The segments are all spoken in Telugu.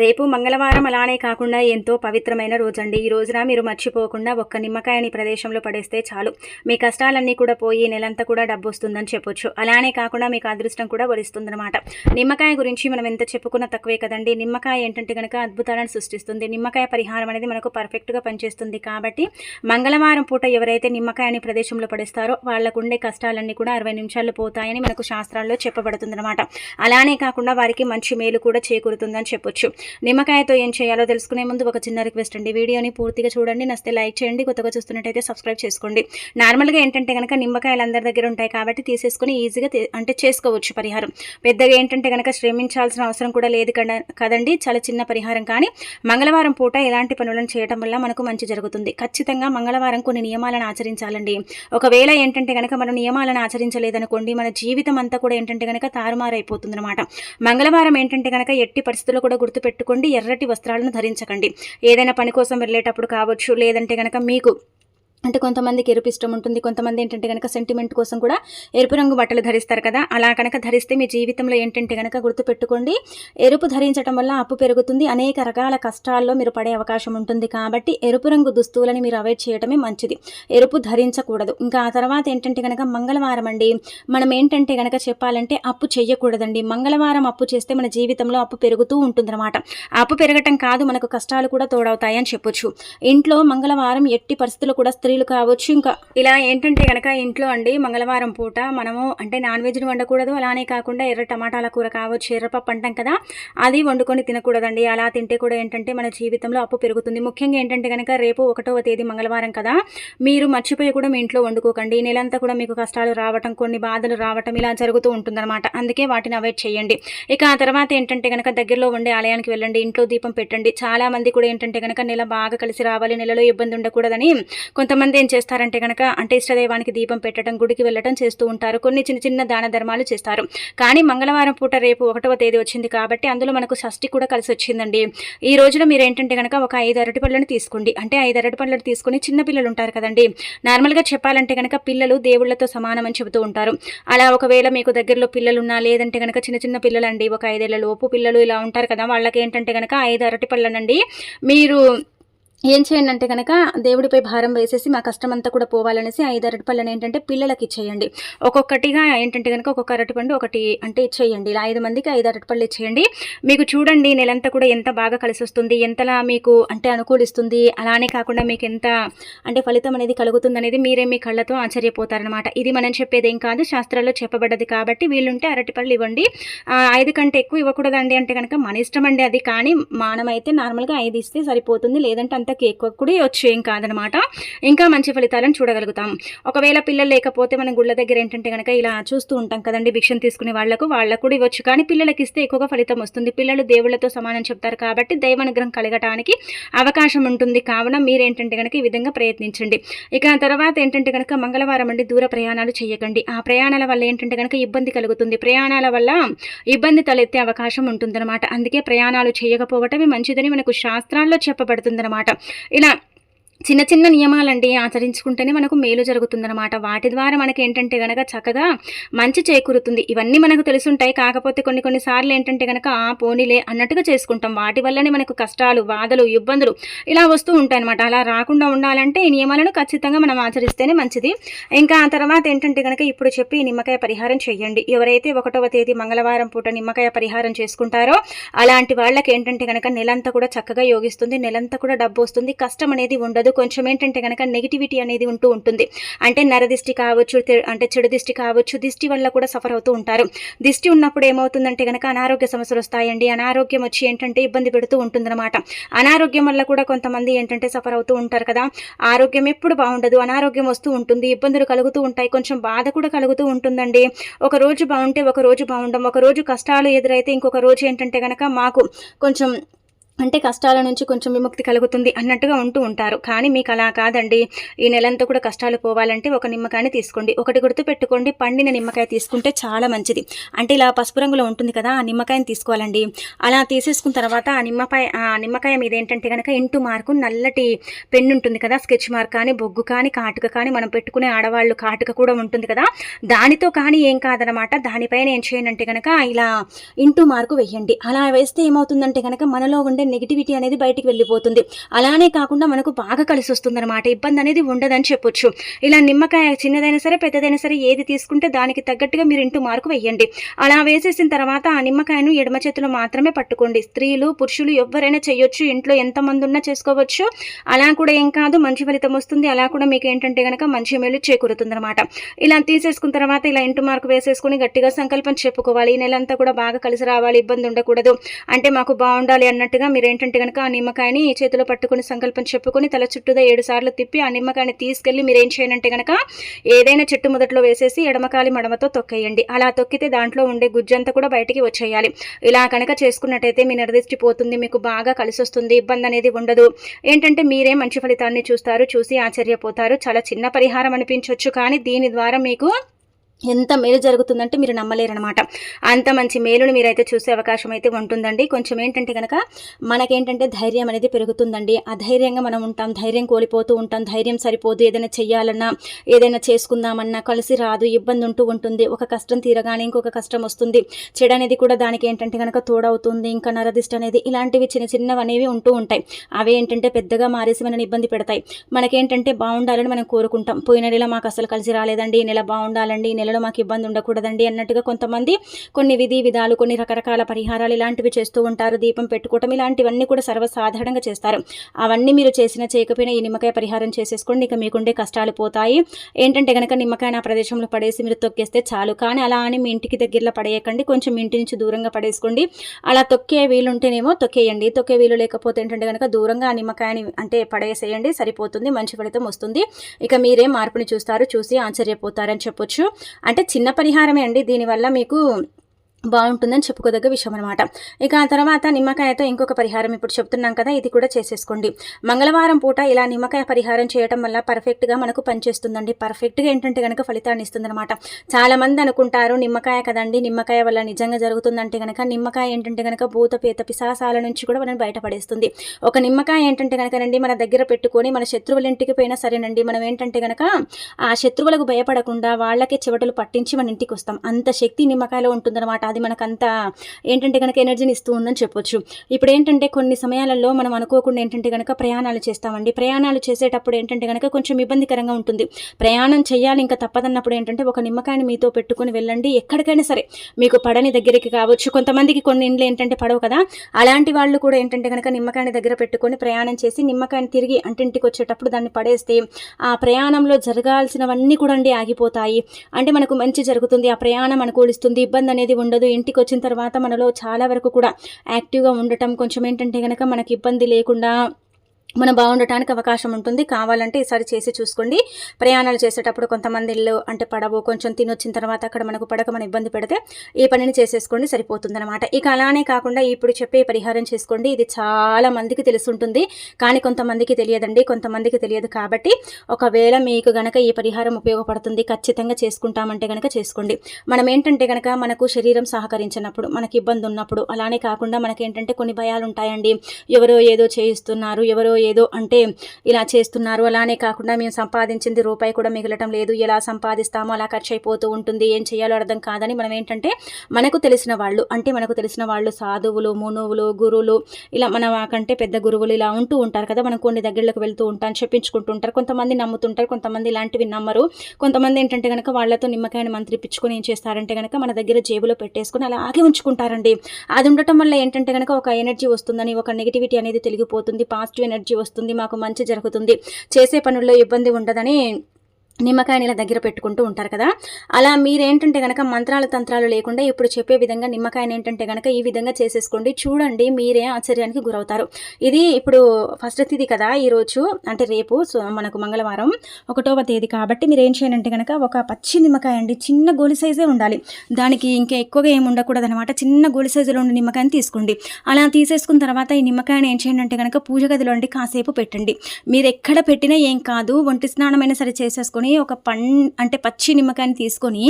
రేపు మంగళవారం అలానే కాకుండా ఎంతో పవిత్రమైన రోజండి. ఈ రోజున మీరు మర్చిపోకుండా ఒక్క నిమ్మకాయని ప్రదేశంలో పడేస్తే చాలు. మీ కష్టాలన్నీ కూడా పోయి నెలంతా కూడా డబ్బు వస్తుందని చెప్పొచ్చు. అలానే కాకుండా మీకు అదృష్టం కూడా వరిస్తుందనమాట నిమ్మకాయ గురించి మనం ఎంత చెప్పుకున్నా తక్కువే కదండి. నిమ్మకాయ ఏంటంటే కనుక అద్భుతాలను సృష్టిస్తుంది. నిమ్మకాయ పరిహారం అనేది మనకు పర్ఫెక్ట్గా పనిచేస్తుంది కాబట్టి మంగళవారం పూట ఎవరైతే నిమ్మకాయని ప్రదేశంలో పడేస్తారో వాళ్ళకు ఉండే కష్టాలన్నీ కూడా అరవై నిమిషాల్లో పోతాయని మనకు శాస్త్రాల్లో చెప్పబడుతుందన్నమాట. అలానే కాకుండా వారికి మంచి మేలు కూడా చేకూరుతుందని చెప్పొచ్చు. నిమ్మకాయతో ఏం చేయాలో తెలుసుకునే ముందు ఒక చిన్న రిక్వెస్ట్ అండి. వీడియోని పూర్తిగా చూడండి నస్తే లైక్ చేయండి కొత్తగా చూస్తున్నట్టయితే సబ్స్క్రైబ్ చేసుకోండి. నార్మల్గా ఏంటంటే కనుక నిమ్మకాయలు అందరి దగ్గర ఉంటాయి కాబట్టి తీసేసుకుని ఈజీగా అంటే చేసుకోవచ్చు పరిహారం. పెద్దగా ఏంటంటే కనుక శ్రమించాల్సిన అవసరం కూడా లేదు కదండి. చాలా చిన్న పరిహారం కానీ మంగళవారం పూట ఎలాంటి పనులను చేయడం వల్ల మనకు మంచి జరుగుతుంది. ఖచ్చితంగా మంగళవారం కొన్ని నియమాలను ఆచరించాలండి. ఒకవేళ ఏంటంటే కనుక మనం నియమాలను ఆచరించలేదనుకోండి మన జీవితం అంతా కూడా ఏంటంటే కనుక తారుమారైపోతుంది అనమాట మంగళవారం ఏంటంటే కనుక ఎట్టి పరిస్థితుల్లో కూడా గుర్తు పెట్టుకోండి. ఎర్రటి వస్త్రాలను ధరించకండి. ఏదైనా పని కోసం వెళ్ళేటప్పుడు కావచ్చు లేదంటే కనుక మీకు అంటే కొంతమందికి ఎరుపు ఇష్టం ఉంటుంది కొంతమంది ఏంటంటే కనుక సెంటిమెంట్ కోసం కూడా ఎరుపు రంగు బట్టలు ధరిస్తారు కదా. అలా కనుక ధరిస్తే మీ జీవితంలో ఏంటంటే కనుక గుర్తుపెట్టుకోండి ఎరుపు ధరించడం వల్ల అప్పు పెరుగుతుంది. అనేక రకాల కష్టాల్లో మీరు పడే అవకాశం ఉంటుంది కాబట్టి ఎరుపు రంగు దుస్తువులని మీరు అవాయిడ్ చేయడమే మంచిది. ఎరుపు ధరించకూడదు. ఇంకా ఆ తర్వాత ఏంటంటే కనుక మంగళవారం అండి. మనం ఏంటంటే కనుక చెప్పాలంటే అప్పు చేయకూడదండి మంగళవారం అప్పు చేస్తే మన జీవితంలో అప్పు పెరుగుతూ ఉంటుందన్నమాట. అప్పు పెరగటం కాదు మనకు కష్టాలు కూడా తోడవుతాయని చెప్పొచ్చు. ఇంట్లో మంగళవారం ఎట్టి పరిస్థితులు కూడా స్త్రీ కర్రీలు కావచ్చు. ఇంకా ఇలా ఏంటంటే కనుక ఇంట్లో అండి మంగళవారం పూట మనము అంటే నాన్ వెజ్ని వండకూడదు. అలానే కాకుండా ఎర్ర టమాటాల కూర కావచ్చు ఎర్రపప్పు అంటాం కదా అది వండుకొని తినకూడదండి. అలా తింటే కూడా ఏంటంటే మన జీవితంలో అప్పు పెరుగుతుంది. ముఖ్యంగా ఏంటంటే కనుక రేపు ఒకటవ తేదీ మంగళవారం కదా మీరు మర్చిపోయి కూడా మీ ఇంట్లో వండుకోకండి. నెలంతా కూడా మీకు కష్టాలు రావటం కొన్ని బాధలు రావటం ఇలా జరుగుతూ ఉంటుందన్నమాట. అందుకే వాటిని అవాయిడ్ చేయండి. ఇక ఆ తర్వాత ఏంటంటే కనుక దగ్గరలో ఉండే ఆలయానికి వెళ్ళండి ఇంట్లో దీపం పెట్టండి. చాలా మంది కూడా ఏంటంటే కనుక నెల బాగా కలిసి రావాలి నెలలో ఇబ్బంది ఉండకూడదని కొంతమంది కొంతమంది ఏం చేస్తారంటే కనుక అంటే ఇష్టదైవానికి దీపం పెట్టడం గుడికి వెళ్ళటం చేస్తూ ఉంటారు. కొన్ని చిన్న చిన్న దాన ధర్మాలు చేస్తారు. కానీ మంగళవారం పూట రేపు ఒకటవ తేదీ వచ్చింది కాబట్టి అందులో మనకు షష్ఠి కూడా కలిసి వచ్చిందండి. ఈ రోజున మీరు ఏంటంటే కనుక ఒక ఐదు అరటి పళ్ళను తీసుకోండి. అంటే ఐదు అరటి పళ్ళను తీసుకుని చిన్న పిల్లలు ఉంటారు కదండి. నార్మల్గా చెప్పాలంటే కనుక పిల్లలు దేవుళ్ళతో సమానం అని చెబుతూ ఉంటారు. అలా ఒకవేళ మీకు దగ్గరలో పిల్లలు ఉన్నా లేదంటే కనుక చిన్న చిన్న పిల్లలండి ఒక ఐదేళ్ళ లోపు పిల్లలు ఇలా ఉంటారు కదా వాళ్ళకి ఏంటంటే కనుక ఐదు అరటి పళ్ళనండి మీరు ఏం చేయండి అంటే కనుక దేవుడిపై భారం వేసేసి మా కష్టం అంతా కూడా పోవాలనేసి ఐదు అరటిపళ్ళని ఏంటంటే పిల్లలకి ఇచ్చేయండి. ఒక్కొక్కటిగా ఏంటంటే కనుక ఒక్కొక్క అరటిపండు ఒకటి అంటే ఇచ్చేయండి. ఇలా ఐదు మందికి ఐదు అరటిపళ్ళు ఇచ్చేయండి. మీకు చూడండి నెలంతా కూడా ఎంత బాగా కలిసి వస్తుంది ఎంతలా మీకు అంటే అనుకూలిస్తుంది అలానే కాకుండా మీకు ఎంత అంటే ఫలితం అనేది కలుగుతుంది అనేది మీరే మీ కళ్ళతో ఆశ్చర్యపోతారనమాట ఇది మనం చెప్పేది ఏం కాదు శాస్త్రాల్లో చెప్పబడ్డది కాబట్టి వీళ్ళుంటే అరటిపళ్ళు ఇవ్వండి. ఐదు కంటే ఎక్కువ ఇవ్వకూడదండి అంటే కనుక మన ఇష్టం అండి అది కానీ మానమైతే నార్మల్గా ఐదు ఇస్తే సరిపోతుంది లేదంటే అంత అంతకి ఎక్కువ కూడా వచ్చేం కాదనమాట. ఇంకా మంచి ఫలితాలను చూడగలుగుతాం. ఒకవేళ పిల్లలు లేకపోతే మనం గుళ్ళ దగ్గర ఏంటంటే కనుక ఇలా చూస్తూ ఉంటాం కదండి భిక్షం తీసుకునే వాళ్ళకు వాళ్ళకు కూడా ఇవ్వచ్చు. కానీ పిల్లలకి ఇస్తే ఎక్కువగా ఫలితం వస్తుంది. పిల్లలు దేవుళ్ళతో సమానం చెప్తారు కాబట్టి దైవానుగ్రహం కలగటానికి అవకాశం ఉంటుంది. కావున మీరేంటంటే కనుక ఈ విధంగా ప్రయత్నించండి. ఇక తర్వాత ఏంటంటే కనుక మంగళవారం అండి దూర ప్రయాణాలు చేయకండి. ఆ ప్రయాణాల వల్ల ఏంటంటే కనుక ఇబ్బంది కలుగుతుంది. ప్రయాణాల వల్ల ఇబ్బంది తలెత్తే అవకాశం ఉంటుందన్నమాట. అందుకే ప్రయాణాలు చేయకపోవటమే మంచిదని మనకు శాస్త్రాల్లో చెప్పబడుతుందన్నమాట. ఇలా చిన్న చిన్న నియమాలండి ఆచరించుకుంటేనే మనకు మేలు జరుగుతుందన్నమాట. వాటి ద్వారా మనకి ఏంటంటే గనక చక్కగా మంచి చేకూరుతుంది. ఇవన్నీ మనకు తెలుసుంటాయి. కాకపోతే కొన్ని కొన్నిసార్లు ఏంటంటే గనక ఆ పోనీలే అన్నట్టుగా చేసుకుంటాం. వాటి వల్లనే మనకు కష్టాలు బాధలు ఇబ్బందులు ఇలా వస్తూ ఉంటాయన్నమాట. అలా రాకుండా ఉండాలంటే ఈ నియమాలను ఖచ్చితంగా మనం ఆచరిస్తేనే మంచిది. ఇంకా ఆ తర్వాత ఏంటంటే గనక ఇప్పుడు చెప్పి నిమ్మకాయ పరిహారం చేయండి ఎవరైతే ఒకటవ తేదీ మంగళవారం పూట నిమ్మకాయ పరిహారం చేసుకుంటారో అలాంటి వాళ్ళకి ఏంటంటే గనక నెలంతా కూడా చక్కగా యోగిస్తుంది. నెలంతా కూడా డబ్బు వస్తుంది. కష్టం అనేది ఉండదు. కొంచెం ఏంటంటే కనుక నెగిటివిటీ అనేది ఉంటూ ఉంటుంది. అంటే నరదిష్టి కావచ్చు అంటే చెడు దిష్టి కావచ్చు దిష్టి వల్ల కూడా సఫర్ అవుతూ ఉంటారు. దిష్టి ఉన్నప్పుడు ఏమవుతుందంటే కనుక అనారోగ్య సమస్యలు వస్తాయండి. అనారోగ్యం వచ్చి ఏంటంటే ఇబ్బంది పెడుతూ ఉంటుందన్నమాట. అనారోగ్యం వల్ల కూడా కొంతమంది ఏంటంటే సఫర్ అవుతూ ఉంటారు కదా. ఆరోగ్యం ఎప్పుడు బాగుండదు. అనారోగ్యం వస్తూ ఉంటుంది. ఇబ్బందులు కలుగుతూ ఉంటాయి. కొంచెం బాధ కూడా కలుగుతూ ఉంటుందండి. ఒక రోజు బాగుంటే ఒక రోజు బాగుండం. ఒక రోజు కష్టాలు ఎదురైతే ఇంకొక రోజు ఏంటంటే కనుక మాకు కొంచెం అంటే కష్టాల నుంచి కొంచెం విముక్తి కలుగుతుంది అన్నట్టుగా ఉంటూ ఉంటారు. కానీ మీకు అలా కాదండి. ఈ నెలంతా కూడా కష్టాలు పోవాలంటే ఒక నిమ్మకాయని తీసుకోండి. ఒకటి గుర్తు పెట్టుకోండి పండిన నిమ్మకాయ తీసుకుంటే చాలా మంచిది. అంటే ఇలా పసుపు రంగులో ఉంటుంది కదా ఆ నిమ్మకాయని తీసుకోవాలండి. అలా తీసేసుకున్న తర్వాత ఆ నిమ్మకాయ ఆ నిమ్మకాయ మీద ఏంటంటే కనుక ఇంటూ మార్కు నల్లటి పెన్ను ఉంటుంది కదా స్కెచ్ మార్క్ కానీ బొగ్గు కానీ కాటుక కానీ మనం పెట్టుకునే ఆడవాళ్ళు కాటుక కూడా ఉంటుంది కదా. దానితో కానీ ఏం కాదనమాట దానిపైన ఏం చేయండి అంటే కనుక ఇలా ఇంటూ మార్కు వేయండి. అలా వేస్తే ఏమవుతుందంటే కనుక మనలో ఉండే నెగిటివిటీ అనేది బయటికి వెళ్ళిపోతుంది. అలానే కాకుండా మనకు బాగా కలిసి వస్తుంది అనమాట ఇబ్బంది అనేది ఉండదని చెప్పొచ్చు. ఇలా నిమ్మకాయ చిన్నదైనా సరే పెద్దదైనా సరే ఏది తీసుకుంటే దానికి తగ్గట్టుగా మీరు ఇంటూ మార్కు వేయండి అలా వేసేసిన తర్వాత ఆ నిమ్మకాయను ఎడమ చేతిలో మాత్రమే పట్టుకోండి. స్త్రీలు పురుషులు ఎవరైనా చేయొచ్చు. ఇంట్లో ఎంతమంది ఉన్నా చేసుకోవచ్చు. అలా కూడా ఏం కాదు. మంచి ఫలితం వస్తుంది. అలా కూడా మీకు ఏంటంటే కనుక మంచి మేలు చేకూరుతుంది అనమాట ఇలా తీసేసుకున్న తర్వాత ఇలా ఇంటూ మార్కు వేసేసుకుని గట్టిగా సంకల్పం చెప్పుకోవాలి. ఈ నెలంతా కూడా బాగా కలిసి రావాలి. ఇబ్బంది ఉండకూడదు. అంటే మాకు బాగుండాలి అన్నట్టుగా మీరు ఏంటంటే కనుక ఆ నిమ్మకాయని చేతిలో పట్టుకుని సంకల్పం చెప్పుకొని తల చుట్టూదా ఏడు సార్లు తిప్పి ఆ నిమ్మకాయని తీసుకెళ్ళి మీరేం చేయనంటే కనుక ఏదైనా చెట్టు మొదట్లో వేసేసి ఎడమకాలి మడమతో తొక్కేయండి. అలా తొక్కితే దాంట్లో ఉండే గుజ్జంతా కూడా బయటికి వచ్చేయాలి. ఇలా కనుక చేసుకున్నట్టయితే మీ నిర్దిష్టి పోతుంది మీకు బాగా కలిసి వస్తుంది ఇబ్బంది అనేది ఉండదు. ఏంటంటే మీరే మంచి ఫలితాన్ని చూస్తారు చూసి ఆశ్చర్యపోతారు. చాలా చిన్న పరిహారం అనిపించవచ్చు కానీ దీని ద్వారా మీకు ఎంత మేలు జరుగుతుందంటే మీరు నమ్మలేరనమాట అంత మంచి మేలుని మీరైతే చూసే అవకాశం అయితే ఉంటుందండి. కొంచెం ఏంటంటే కనుక మనకేంటంటే ధైర్యం అనేది పెరుగుతుందండి. అధైర్యంగా మనం ఉంటాం ధైర్యం కోల్పోతూ ఉంటాం ధైర్యం సరిపోదు. ఏదైనా చేయాలన్నా ఏదైనా చేసుకుందామన్నా కలిసి రాదు ఇబ్బంది ఉంటూ ఉంటుంది. ఒక కష్టం తీరగానే ఇంకొక కష్టం వస్తుంది. చెడు అనేది కూడా దానికి ఏంటంటే కనుక తోడవుతుంది. ఇంకా నరదిష్ట అనేది ఇలాంటివి చిన్న చిన్నవి అనేవి ఉంటూ ఉంటాయి. అవి ఏంటంటే పెద్దగా మారేసి మనని ఇబ్బంది పెడతాయి. మనకేంటంటే బాగుండాలని మనం కోరుకుంటాం. పోయిన నెల మాకు అసలు కలిసి రాలేదండి. ఈ నెల బాగుండాలండి ఈ నెల నెలలో మాకు ఇబ్బంది ఉండకూడదండి అన్నట్టుగా కొంతమంది కొన్ని విధి విధాలు కొన్ని రకరకాల పరిహారాలు ఇలాంటివి చేస్తూ ఉంటారు. దీపం పెట్టుకోవటం ఇలాంటివన్నీ కూడా సర్వసాధారణంగా చేస్తారు. అవన్నీ మీరు చేసిన చేయకపోయినా ఈ నిమ్మకాయ పరిహారం చేసేసుకోండి. ఇక మీకుండే కష్టాలు పోతాయి. ఏంటంటే కనుక నిమ్మకాయ నా ప్రదేశంలో పడేసి మీరు తొక్కేస్తే చాలు. కానీ అలా అని మీ ఇంటికి దగ్గరలో పడేయకండి. కొంచెం ఇంటి నుంచి దూరంగా పడేసుకోండి. అలా తొక్కే వీలుంటేనేమో తొక్కేయండి. తొక్కే వీలు లేకపోతే ఏంటంటే కనుక దూరంగా ఆ నిమ్మకాయని అంటే పడేసేయండి. సరిపోతుంది. మంచి ఫలితం వస్తుంది. ఇక మీరే మార్పుని చూస్తారు. చూసి ఆశ్చర్యపోతారని చెప్పొచ్చు. అంటే చిన్న పరిహారమే అండి. దీనివల్ల మీకు బాగుంటుందని చెప్పుకోదగ్గ విషయం అనమాట ఇక ఆ తర్వాత నిమ్మకాయతో ఇంకొక పరిహారం ఇప్పుడు చెప్తున్నాం కదా ఇది కూడా చేసేసుకోండి. మంగళవారం పూట ఇలా నిమ్మకాయ పరిహారం చేయడం వల్ల పర్ఫెక్ట్గా మనకు పనిచేస్తుందండి. పర్ఫెక్ట్గా ఏంటంటే కనుక ఫలితాన్ని ఇస్తుందనమాట చాలామంది అనుకుంటారు నిమ్మకాయ కదండి నిమ్మకాయ వల్ల నిజంగా జరుగుతుందంటే కనుక నిమ్మకాయ ఏంటంటే కనుక భూతపేత పిశాసాల నుంచి కూడా మనం బయటపడేస్తుంది. ఒక నిమ్మకాయ ఏంటంటే కనుక రండి మన దగ్గర పెట్టుకొని మన శత్రువుల ఇంటికి పోయినా సరేనండి మనం ఏంటంటే కనుక ఆ శత్రువులకు భయపడకుండా వాళ్ళకే చెవటలు పట్టించి మన ఇంటికి వస్తాం. అంత శక్తి నిమ్మకాయలో ఉంటుందన్నమాట. అది మనకంత ఏంటంటే కనుక ఎనర్జీని ఇస్తూ ఉందని చెప్పొచ్చు. ఇప్పుడు ఏంటంటే కొన్ని సమయాలలో మనం అనుకోకుండా ఏంటంటే కనుక ప్రయాణాలు చేస్తామండి. ప్రయాణాలు చేసేటప్పుడు ఏంటంటే కనుక కొంచెం ఇబ్బందికరంగా ఉంటుంది. ప్రయాణం చేయాలి ఇంకా తప్పదన్నప్పుడు ఏంటంటే ఒక నిమ్మకాయని మీతో పెట్టుకుని వెళ్ళండి. ఎక్కడికైనా సరే మీకు పడని దగ్గరికి కావచ్చు. కొంతమందికి కొన్ని ఇండ్లు ఏంటంటే పడవు కదా. అలాంటి వాళ్ళు కూడా ఏంటంటే కనుక నిమ్మకాయని దగ్గర పెట్టుకొని ప్రయాణం చేసి నిమ్మకాయని తిరిగి అంటింటికి వచ్చేటప్పుడు దాన్ని పడేస్తే ఆ ప్రయాణంలో జరగాల్సినవన్నీ కూడా అండి ఆగిపోతాయి. అంటే మనకు మంచి జరుగుతుంది. ఆ ప్రయాణం అనుకూలిస్తుంది. ఇబ్బంది అనేది ఉండదు. ఉండదు ఇంటికి వచ్చిన తర్వాత మనలో చాలా వరకు కూడా యాక్టివ్గా ఉండటం కొంచెం ఏంటంటే కనుక మనకి ఇబ్బంది లేకుండా మనం బాగుండటానికి అవకాశం ఉంటుంది. కావాలంటే ఈసారి చేసి చూసుకోండి. ప్రయాణాలు చేసేటప్పుడు కొంతమంది ఇల్లు అంటే పడవు కొంచెం తినొచ్చిన తర్వాత అక్కడ మనకు పడక మన ఇబ్బంది పెడితే ఈ పనిని చేసేసుకోండి సరిపోతుందన్నమాట. ఇక అలానే కాకుండా ఇప్పుడు చెప్పే పరిహారం చేసుకోండి. ఇది చాలా మందికి తెలుసుంటుంది. కానీ కొంతమందికి తెలియదండి. కొంతమందికి తెలియదు కాబట్టి ఒకవేళ మీకు గనక ఈ పరిహారం ఉపయోగపడుతుంది ఖచ్చితంగా చేసుకుంటామంటే గనక చేసుకోండి. మనం ఏంటంటే గనక మనకు శరీరం సహకరించినప్పుడు మనకి ఇబ్బంది ఉన్నప్పుడు అలానే కాకుండా మనకేంటంటే కొన్ని భయాలు ఉంటాయండి ఎవరో ఏదో చేయిస్తున్నారు ఎవరో ఏదో అంటే ఇలా చేస్తున్నారు అలానే కాకుండా మేము సంపాదించింది రూపాయి కూడా మిగలటం లేదు ఎలా సంపాదిస్తామో అలా ఖర్చు అయిపోతూ ఉంటుంది ఏం చేయాలో అర్థం కాదని మనం ఏంటంటే మనకు తెలిసిన వాళ్ళు అంటే మనకు తెలిసిన వాళ్ళు సాధువులు మునువులు గురువులు ఇలా మన కంటే పెద్ద గురువులు ఇలా ఉంటూ ఉంటారు కదా మనం కొన్ని దగ్గరలకు వెళ్తూ ఉంటాం చెప్పించుకుంటూ ఉంటారు. కొంతమంది నమ్ముతుంటారు కొంతమంది ఇలాంటివి నమ్మరు. కొంతమంది ఏంటంటే కనుక వాళ్ళతో నిమ్మకాయని మంత్రిపించుకొని ఏం చేస్తారంటే కనుక మన దగ్గర జేబులో పెట్టేసుకొని అలాగే ఉంచుకుంటారండి. అది ఉండటం వల్ల ఏంటంటే కనుక ఒక ఎనర్జీ వస్తుందని ఒక నెగిటివిటీ అనేది తెలిగిపోతుంది పాజిటివ్ ఎనర్జీ వస్తుంది మాకు మంచి జరుగుతుంది. చేసే పనుల్లో ఇబ్బంది ఉండదని నిమ్మకాయ నీళ్ళ దగ్గర పెట్టుకుంటూ ఉంటారు కదా. అలా మీరేంటంటే కనుక మంత్రాలు తంత్రాలు లేకుండా ఇప్పుడు చెప్పే విధంగా నిమ్మకాయని ఏంటంటే కనుక ఈ విధంగా చేసేసుకోండి. చూడండి మీరే ఆశ్చర్యానికి గురవుతారు. ఇది ఇప్పుడు ఫస్ట్ తేదీ కదా ఈరోజు అంటే రేపు సో మనకు మంగళవారం ఒకటవ తేదీ కాబట్టి మీరు ఏం చేయాలంటే కనుక ఒక పచ్చి నిమ్మకాయ అండి చిన్న గోలి సైజే ఉండాలి. దానికి ఇంకా ఎక్కువగా ఏమి ఉండకూడదు అనమాట చిన్న గోలి సైజులో ఉండే నిమ్మకాయని తీసుకోండి. అలా తీసేసుకున్న తర్వాత ఈ నిమ్మకాయని ఏం చేయండి అంటే కనుక పూజ గదిలో అండి కాసేపు పెట్టండి. మీరు ఎక్కడ పెట్టినా ఏం కాదు. ఒంటి స్నానమైనా సరే చేసేసుకోండి. తీసుకొని ఒక పం అంటే పచ్చి నిమ్మకాయని తీసుకొని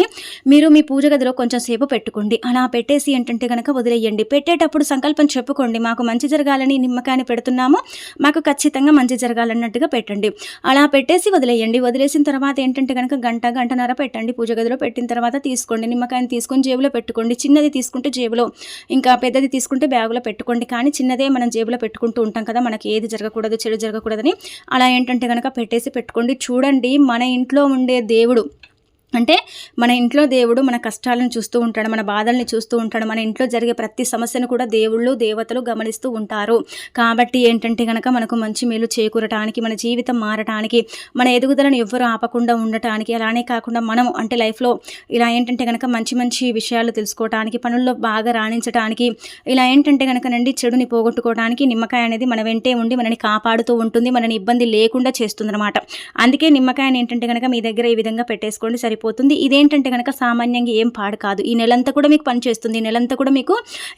మీరు మీ పూజ గదిలో కొంచెం సేపు పెట్టుకోండి. అలా పెట్టేసి ఏంటంటే కనుక వదిలేయండి. పెట్టేటప్పుడు సంకల్పం చెప్పుకోండి. మాకు మంచి జరగాలని నిమ్మకాయని పెడుతున్నాము. మాకు ఖచ్చితంగా మంచి జరగాలన్నట్టుగా పెట్టండి. అలా పెట్టేసి వదిలేయండి. వదిలేసిన తర్వాత ఏంటంటే కనుక గంట గంటన్నర పెట్టండి. పూజ గదిలో పెట్టిన తర్వాత తీసుకోండి. నిమ్మకాయని తీసుకొని జేబులో పెట్టుకోండి. చిన్నది తీసుకుంటే జేబులో ఇంకా పెద్దది తీసుకుంటే బ్యాగులో పెట్టుకోండి. కానీ చిన్నదే మనం జేబులో పెట్టుకుంటూ ఉంటాం కదా! మనకి ఏది జరగకూడదు చెడు జరగకూడదని. అలా ఏంటంటే కనుక పెట్టేసి పెట్టుకోండి. చూడండి మన ఇంట్లో ఉండే దేవుడు. అంటే మన ఇంట్లో దేవుడు మన కష్టాలను చూస్తూ ఉంటాడు మన బాధల్ని చూస్తూ ఉంటాడు మన ఇంట్లో జరిగే ప్రతి సమస్యను కూడా దేవుళ్ళు దేవతలు గమనిస్తూ ఉంటారు. కాబట్టి ఏంటంటే కనుక మనకు మంచి మేలు చేకూరటానికి మన జీవితం మారటానికి మన ఎదుగుదలను ఎవ్వరూ ఆపకుండా ఉండటానికి అలానే కాకుండా మనం అంటే లైఫ్లో ఇలా ఏంటంటే కనుక మంచి మంచి విషయాలు తెలుసుకోవటానికి పనుల్లో బాగా రాణించడానికి ఇలా ఏంటంటే కనుక నండి చెడుని పోగొట్టుకోవడానికి నిమ్మకాయ అనేది మన వెంటే ఉండి మనని కాపాడుతూ ఉంటుంది మనని ఇబ్బంది లేకుండా చేస్తుందన్నమాట. అందుకే నిమ్మకాయని ఏంటంటే కనుక మీ దగ్గర ఈ విధంగా పెట్టేసుకోండి సరిపోతుంది అయిపోతుంది. ఇదేంటంటే కనుక సామాన్యంగా ఏం పాడు కాదు. ఈ నెలంతా కూడా మీకు పనిచేస్తుంది ఈ నెలంతా కూడా మీకు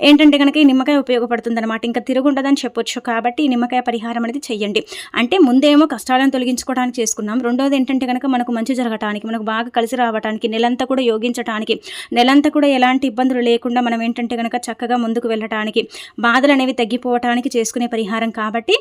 ఏంటంటే కనుక ఈ నిమ్మకాయ ఉపయోగపడుతుంది అనమాట ఇంకా తిరుగుండదని చెప్పొచ్చు. కాబట్టి ఈ నిమ్మకాయ పరిహారం అనేది చెయ్యండి. అంటే ముందేమో కష్టాలను తొలగించుకోవడానికి చేసుకున్నాం. రెండోది ఏంటంటే కనుక మనకు మంచి జరగటానికి మనకు బాగా కలిసి రావడానికి నెలంతా కూడా యోగించడానికి నెలంతా కూడా ఎలాంటి ఇబ్బందులు లేకుండా మనం ఏంటంటే కనుక చక్కగా ముందుకు వెళ్ళటానికి బాధలు అనేవి తగ్గిపోవటానికి చేసుకునే పరిహారం కాబట్టి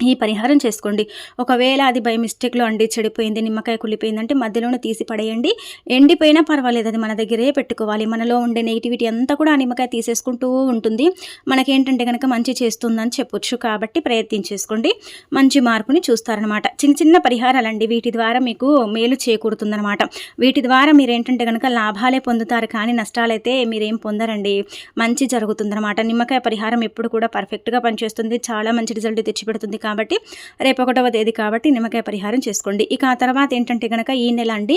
ఈ పరిహారం చేసుకోండి. ఒకవేళ అది బై మిస్టేక్లో అండి చెడిపోయింది నిమ్మకాయ కుళ్ళిపోయిందంటే మధ్యలోనే తీసి పడేయండి. ఎండిపోయినా పర్వాలేదు అది మన దగ్గరే పెట్టుకోవాలి. మనలో ఉండే నెగిటివిటీ అంతా కూడా ఆ నిమ్మకాయ తీసేసుకుంటూ ఉంటుంది. మనకేంటంటే కనుక మంచి చేస్తుందని చెప్పొచ్చు. కాబట్టి ప్రయత్నించేసుకోండి మంచి మార్పుని చూస్తారనమాట చిన్న చిన్న పరిహారాలండి. వీటి ద్వారా మీకు మేలు చేకూరుతుందనమాట వీటి ద్వారా మీరు ఏంటంటే కనుక లాభాలే పొందుతారు. కానీ నష్టాలైతే మీరేం పొందరండి. మంచి జరుగుతుందనమాట నిమ్మకాయ పరిహారం ఎప్పుడు కూడా పర్ఫెక్ట్గా పనిచేస్తుంది. చాలా మంచి రిజల్ట్ తెచ్చిపెడుతుంది. కాబట్టి రేపు ఒకటవ తేదీ కాబట్టి నిమ్మకాయ పరిహారం చేసుకోండి. ఇక ఆ తర్వాత ఏంటంటే కనుక ఈ నెల అండి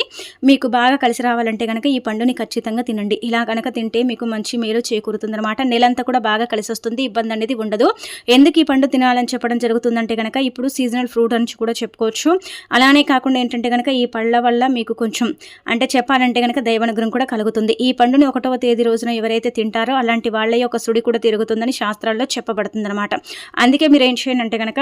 మీకు బాగా కలిసి రావాలంటే కనుక ఈ పండుని ఖచ్చితంగా తినండి. ఇలా కనుక తింటే మీకు మంచి మేలు చేకూరుతుందన్నమాట. నెలంతా కూడా బాగా కలిసి వస్తుంది. ఇబ్బంది అనేది ఉండదు. ఎందుకు ఈ పండు తినాలని చెప్పడం జరుగుతుందంటే కనుక ఇప్పుడు సీజనల్ ఫ్రూట్ అని కూడా చెప్పుకోవచ్చు. అలానే కాకుండా ఏంటంటే కనుక ఈ పళ్ళ వల్ల మీకు కొంచెం అంటే చెప్పాలంటే కనుక దైవనుగ్రహం కూడా కలుగుతుంది. ఈ పండుని ఒకటవ తేదీ రోజున ఎవరైతే తింటారో అలాంటి వాళ్ళ యొక్క సుడి కూడా తిరుగుతుందని శాస్త్రాల్లో చెప్పబడుతుంది అనమాట అందుకే మీరు ఏం చేయండి అంటే కనుక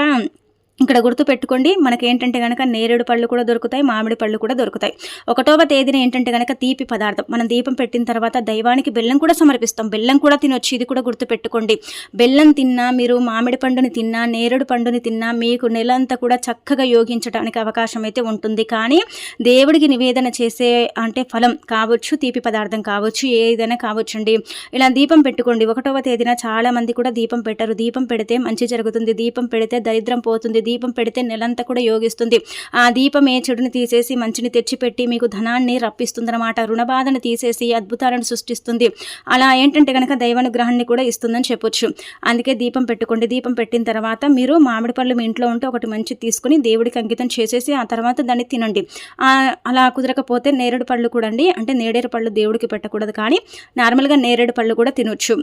ఇక్కడ గుర్తు పెట్టుకోండి మనకేంటంటే కనుక నేరేడు పళ్ళు కూడా దొరుకుతాయి మామిడి పళ్ళు కూడా దొరుకుతాయి. ఒకటవ తేదీన ఏంటంటే కనుక తీపి పదార్థం. మనం దీపం పెట్టిన తర్వాత దైవానికి బెల్లం కూడా సమర్పిస్తాం. బెల్లం కూడా తినొచ్చు ఇది కూడా గుర్తు పెట్టుకోండి బెల్లం తిన్నా మీరు మామిడి పండుని తిన్నా నేరేడు పండుని తిన్నా మీకు నెలంతా కూడా చక్కగా యోగించడానికి అవకాశం అయితే ఉంటుంది. కానీ దేవుడికి నివేదన చేసే అంటే ఫలం కావచ్చు తీపి పదార్థం కావచ్చు ఏదైనా కావచ్చండి. ఇలా దీపం పెట్టుకోండి. ఒకటవ తేదీన చాలా మంది కూడా దీపం పెట్టరు. దీపం పెడితే మంచి జరుగుతుంది. దీపం పెడితే దరిద్రం పోతుంది. దీపం పెడితే నెలంతా కూడా యోగిస్తుంది. ఆ దీపం ఏ చెడుని తీసేసి మంచిని తెచ్చిపెట్టి మీకు ధనాన్ని రప్పిస్తుందన్నమాట. రుణబాధను తీసేసి అద్భుతాలను సృష్టిస్తుంది. అలా ఏంటంటే కనుక దైవానుగ్రహాన్ని కూడా ఇస్తుందని చెప్పొచ్చు. అందుకే దీపం పెట్టుకోండి. దీపం పెట్టిన తర్వాత మీరు మామిడి పళ్ళు మీ ఇంట్లో ఉంటే ఒకటి మంచి తీసుకుని దేవుడికి అంకితం చేసేసి ఆ తర్వాత దాన్ని తినండి. అలా కుదరకపోతే నేరేడు పళ్ళు కూడా అండి అంటే నేరేడు పళ్ళు దేవుడికి పెట్టకూడదు కానీ నార్మల్గా నేరేడు పళ్ళు కూడా తినొచ్చు.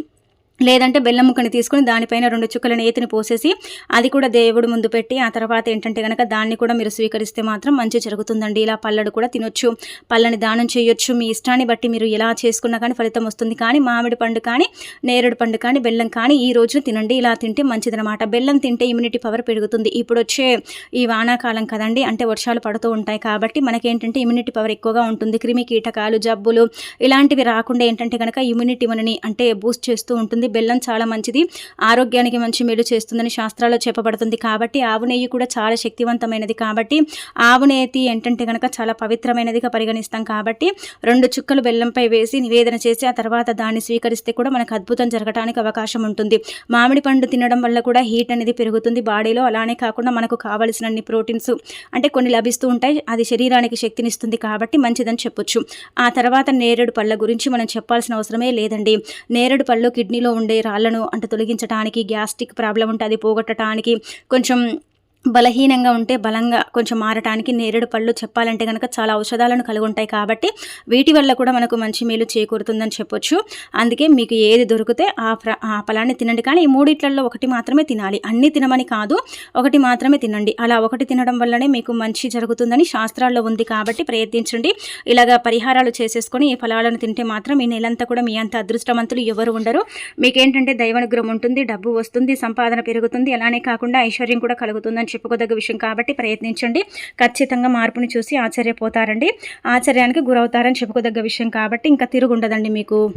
లేదంటే బెల్లం ముక్కని తీసుకుని దానిపైన రెండు చుక్కల నేతిని పోసేసి అది కూడా దేవుడు ముందు పెట్టి ఆ తర్వాత ఏంటంటే కనుక దాన్ని కూడా మీరు స్వీకరిస్తే మాత్రం మంచి జరుగుతుందండి. ఇలా పళ్ళడు కూడా తినొచ్చు పళ్ళని దానం చేయొచ్చు. మీ ఇష్టాన్ని బట్టి మీరు ఎలా చేసుకున్నా కానీ ఫలితం వస్తుంది. కానీ మామిడి పండు కానీ నేరేడు పండు కానీ బెల్లం కానీ ఈ రోజు తినండి. ఇలా తింటే మంచిదనమాట బెల్లం తింటే ఇమ్యూనిటీ పవర్ పెరుగుతుంది. ఇప్పుడు వచ్చే ఈ వానాకాలం కదండి అంటే వర్షాలు పడుతూ ఉంటాయి కాబట్టి మనకేంటంటే ఇమ్యూనిటీ పవర్ ఎక్కువగా ఉంటుంది. క్రిమి కీటకాలు జబ్బులు ఇలాంటివి రాకుండా ఏంటంటే కనుక ఇమ్యూనిటీ మనని అంటే బూస్ట్ చేస్తూ ఉంటుంది. బెల్లం చాలా మంచిది. ఆరోగ్యానికి మంచి మేలు చేస్తుందని శాస్త్రాల్లో చెప్పబడుతుంది కాబట్టి ఆవు నెయ్యి కూడా చాలా శక్తివంతమైనది కాబట్టి ఆవు నెయ్యి ఏంటంటే కనుక చాలా పవిత్రమైనదిగా పరిగణిస్తాం కాబట్టి రెండు చుక్కలు బెల్లంపై వేసి నివేదన చేసి ఆ తర్వాత దాన్ని స్వీకరిస్తే కూడా మనకు అద్భుతం జరగడానికి అవకాశం ఉంటుంది. మామిడి పండు తినడం వల్ల కూడా హీట్ అనేది పెరుగుతుంది. బాడీలో అలానే కాకుండా మనకు కావలసినన్ని ప్రోటీన్స్ అంటే కొన్ని లభిస్తూ ఉంటాయి. అది శరీరానికి శక్తినిస్తుంది కాబట్టి మంచిదని చెప్పొచ్చు. ఆ తర్వాత నేరేడు పళ్ళ గురించి మనం చెప్పాల్సిన అవసరమే లేదండి. నేరేడు పళ్ళు కిడ్నీలో ఉండే రాళ్ళను అంటే తొలగించడానికి గ్యాస్ట్రిక్ ప్రాబ్లం ఉంటే అది పోగొట్టడానికి కొంచెం బలహీనంగా ఉంటే బలంగా కొంచెం మారటానికి నేరేడు పళ్ళు చెప్పాలంటే కనుక చాలా ఔషధాలను కలిగి ఉంటాయి కాబట్టి వీటి వల్ల కూడా మనకు మంచి మేలు చేకూరుతుందని చెప్పొచ్చు. అందుకే మీకు ఏది దొరికితే ఆ ఆ ఫలాన్ని తినండి. కానీ ఈ మూడిట్లలో ఒకటి మాత్రమే తినాలి. అన్ని తినమని కాదు ఒకటి మాత్రమే తినండి. అలా ఒకటి తినడం వల్లనే మీకు మంచి జరుగుతుందని శాస్త్రాల్లో ఉంది కాబట్టి ప్రయత్నించండి. ఇలాగ పరిహారాలు చేసేసుకొని ఈ ఫలాలను తింటే మాత్రం ఈ నెలంతా కూడా మీ అంత అదృష్టవంతులు ఎవరు ఉండరు. మీకేంటంటే దైవానుగ్రహం ఉంటుంది డబ్బు వస్తుంది సంపాదన పెరుగుతుంది. అలానే కాకుండా ఐశ్వర్యం కూడా కలుగుతుందని చెప్పుకోదగ్గ విషయం కాబట్టి ప్రయత్నించండి. ఖచ్చితంగా మార్పుని చూసి ఆశ్చర్యపోతారండి. ఆశ్చర్యానికి గురవుతారని చెప్పుకోదగ్గ విషయం కాబట్టి ఇంకా తిరుగుండదండి మీకు.